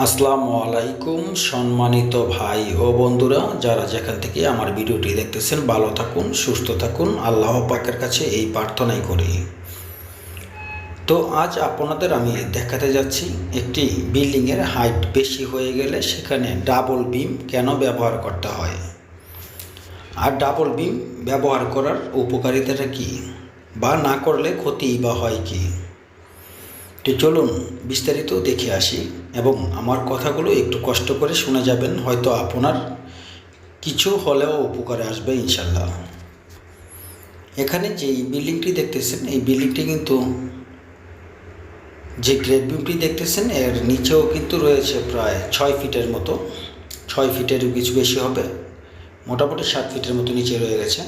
আসসালামু আলাইকুম, সম্মানিত ভাই ও বন্ধুরা, যারা যেখান থেকে আমার ভিডিওটি দেখতেছেন, ভালো থাকুন, সুস্থ থাকুন, আল্লাহ পাকের কাছে এই প্রার্থনাই করি। তো আজ আপনাদের আমি দেখাতে যাচ্ছি, একটি বিল্ডিংয়ের হাইট বেশি হয়ে গেলে সেখানে ডাবল বিম কেন ব্যবহার করতে হয়? আর ডাবল বিম ব্যবহার করার উপকারিতাটা কি? বা না করলে ক্ষতি বা হয় কি? তো চলুন বিস্তারিত দেখে আসি এবং আমার কথাগুলো একটু কষ্ট করে শুনে যাবেন, হয়তো আপনার কিছু হলেও উপকারে আসবে ইনশাল্লাহ এখানে যে বিল্ডিংটি দেখতেছেন, এই বিল্ডিংটি কিন্তু যে গ্রেড বিমটি দেখতেছেন, এর নিচেও কিন্তু রয়েছে প্রায় ছয় ফিটের মতো, ছয় ফিটের কিছু বেশি হবে, মোটামুটি সাত ফিটের মতো নিচে রয়ে গেছে।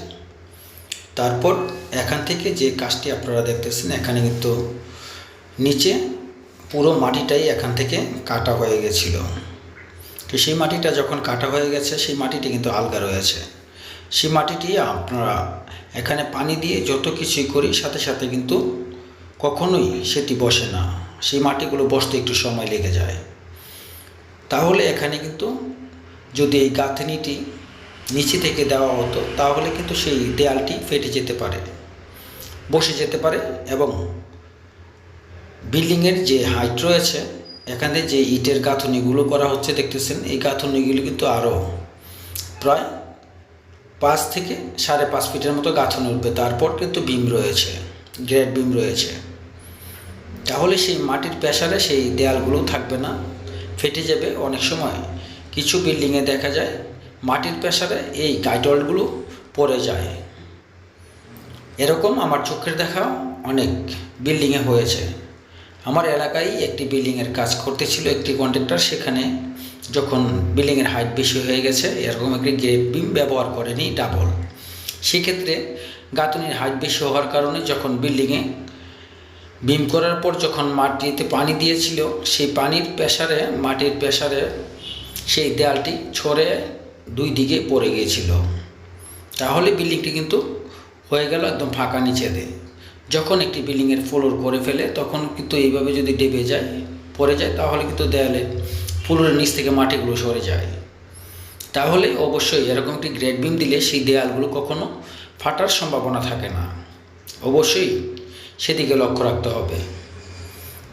তারপর এখান থেকে যে কাজটি আপনারা দেখতেছেন, এখানে কিন্তু নিচে পুরো মাটিটাই এখান থেকে কাটা হয়ে গেছিল। তো সেই মাটিটা যখন কাটা হয়ে গেছে, সেই মাটিটি কিন্তু আলগা রয়েছে সেই মাটিটি আপনারা এখানে পানি দিয়ে যত কিছুই করি, সাথে সাথে কিন্তু কখনোই সেটি বসে না। সেই মাটিগুলো বসতে একটু সময় লেগে যায়। তাহলে এখানে কিন্তু যদি এই গাঁথনিটি নিচে থেকে দেওয়া হতো, তাহলে কিন্তু সেই দেয়ালটি ফেটে যেতে পারে, বসে যেতে পারে এবং বিল্ডিংয়ের যে হাইট রয়েছে, এখানে যে ইটের গাঁথনিগুলো করা হচ্ছে দেখতেছেন, এই গাঁথনিগুলো কিন্তু আরও প্রায় পাঁচ থেকে সাড়ে পাঁচ ফিটের মতো গাঁথনি উঠবে। তারপর কিন্তু বিম রয়েছে, গ্রেড বিম রয়েছে। তাহলে সেই মাটির প্রেসারে সেই দেয়ালগুলো থাকবে না, ফেটে যাবে অনেক সময়। কিছু বিল্ডিংয়ে দেখা যায় মাটির প্রেসারে এই গাইডলগুলো পড়ে যায়। এরকম আমার চোখের দেখা অনেক বিল্ডিংয়ে হয়েছে। আমার এলাকায় একটি বিল্ডিংয়ের কাজ করতেছিল একটি কন্ট্রাক্টর। সেখানে যখন বিল্ডিংয়ের হাইট বেশি হয়ে গেছে, এরকম একটি গ্রেড বিম ব্যবহার করেনি ডাবল সেক্ষেত্রে গাঁথনির হাইট বেশি হওয়ার কারণে যখন বিল্ডিংয়ে বিম করার পর যখন মাটিতে পানি দিয়েছিল, সেই পানির প্রেসারে, মাটির প্রেসারে সেই দেয়ালটি ছড়ে দুই দিকে পড়ে গিয়েছিল। তাহলে বিল্ডিংটি কিন্তু হয়ে গেল একদম ফাঁকা নিচে দিয়ে যখন একটি বিল্ডিংয়ের ফ্লোর করে ফেলে, তখন কিন্তু এইভাবে যদি ডেবে যায়, পড়ে যায়, তাহলে কিন্তু দেয়ালে ফ্লোরের নিচ থেকে মাটিগুলো সরে যায়। তাহলে অবশ্যই এরকম একটি গ্রেড বিম দিলে সেই দেয়ালগুলো কখনো ফাটার সম্ভাবনা থাকে না। অবশ্যই সেদিকে লক্ষ্য রাখতে হবে।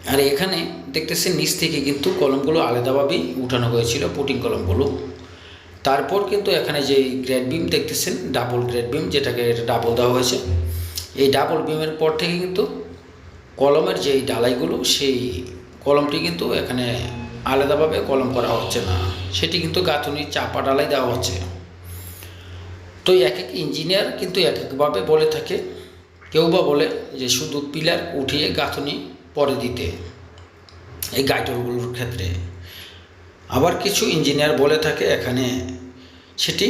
আর এখানে দেখতেছি নিচ থেকে কিন্তু কলমগুলো আলাদাভাবেই উঠানো হয়েছিল পুটিং কলমগুলো। তারপর কিন্তু এখানে যে গ্রেড বিম দেখতেছেন ডাবল গ্রেড বিম যেটাকে ডাবল দেওয়া হয়েছে এই ডাবল বিমের পর থেকে কিন্তু কলমের যে ডালাইগুলো, সেই কলমটি কিন্তু এখানে আলাদাভাবে কলম করা হচ্ছে না। সেটি কিন্তু গাঁথনির চাপা ডালাই দেওয়া হচ্ছে। তো এক এক ইঞ্জিনিয়ার কিন্তু এক একভাবে বলে থাকে, কেউ বা বলে যে শুধু পিলার উঠিয়ে গাঁথুনি পরে দিতে এই গাইডলগুলোর ক্ষেত্রে। আবার কিছু ইঞ্জিনিয়ার বলে থাকে এখানে সেটি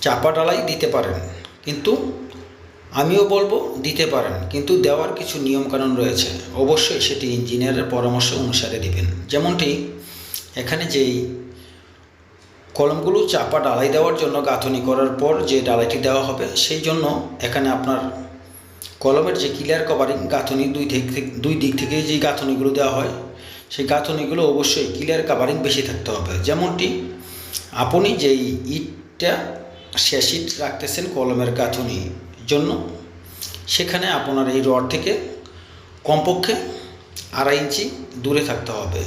চাপা ডালাই দিতে পারেন। কিন্তু আমিও বলব দিতে পারেন, কিন্তু দেওয়ার কিছু নিয়মকানুন রয়েছে। অবশ্যই সেটি ইঞ্জিনিয়ারের পরামর্শ অনুসারে দিবেন। যেমনটি, এখানে যেই কলমগুলো চাপা ডালাই দেওয়ার জন্য গাঁথনি করার পর যে ডালাইটি দেওয়া হবে, সেই জন্য এখানে আপনার কলমের যে ক্লিয়ার কভারিং গাঁথনি দুই থেকে, দুই দিক থেকে যে গাঁথনিগুলো দেওয়া হয়, সেই গাঁথনিগুলো অবশ্যই ক্লিয়ার কাভারিং বেশি থাকতে হবে। যেমনটি, আপনি যেই ইটটা শেষ ইট রাখতেছেন কলমের গাঁথনি জন্য। সেখানে আপনার এই রড থেকে কমপক্ষে আড়াই ইঞ্চি দূরে থাকতে হবে।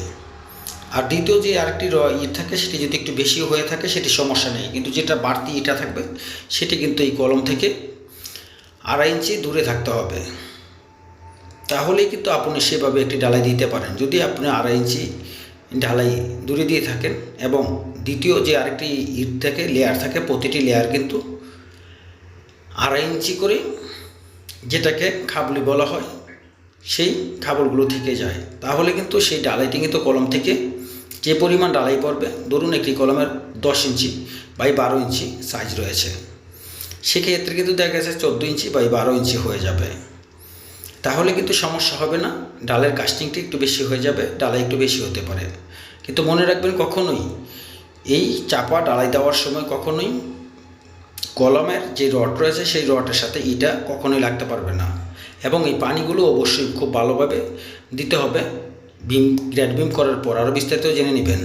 আর দ্বিতীয় যে আরেকটি ইট থাকে, সেটি যদি একটু বেশি হয়ে থাকে, সেটি সমস্যা নেই। কিন্তু যেটা বাড়তি ইটা থাকবে, সেটি কিন্তু এই কলম থেকে আড়াই ইঞ্চি দূরে থাকতে হবে। তাহলেই কিন্তু আপনি সেভাবে একটি ডালাই দিতে পারেন। যদি আপনি আড়াই ইঞ্চি ঢালাই দূরে দিয়ে থাকেন এবং দ্বিতীয় যে আরেকটি ইট থাকে লেয়ার থাকে, প্রতিটি লেয়ার কিন্তু আড়াই ইঞ্চি করে যেটাকে খাবলি বলা হয়, সেই খাবলগুলো থেকে যায়। তাহলে কিন্তু সেই ডালাইটি কিন্তু কলম থেকে। যে পরিমাণ ডালাই পড়বে, ধরুন একটি কলমের দশ ইঞ্চি বাই বারো ইঞ্চি সাইজ রয়েছে। সেক্ষেত্রে কিন্তু দেখা গেছে চোদ্দ ইঞ্চি বাই বারো ইঞ্চি হয়ে যাবে। তাহলে কিন্তু সমস্যা হবে না, ডালের কাস্টিংটি একটু বেশি হয়ে যাবে, ডালাই একটু বেশি হতে পারে। কিন্তু মনে রাখবেন কখনোই এই চাপা ডালাই দেওয়ার সময় কখনোই কলমের যে রড রয়েছে, সেই রডের সাথে ইটা কখনোই লাগতে পারবে না। এবং এই পানিগুলো অবশ্যই খুব ভালোভাবে দিতে হবে। বিম গ্রেড বিম করার পর আরও বিস্তারিত জেনে নেবেন।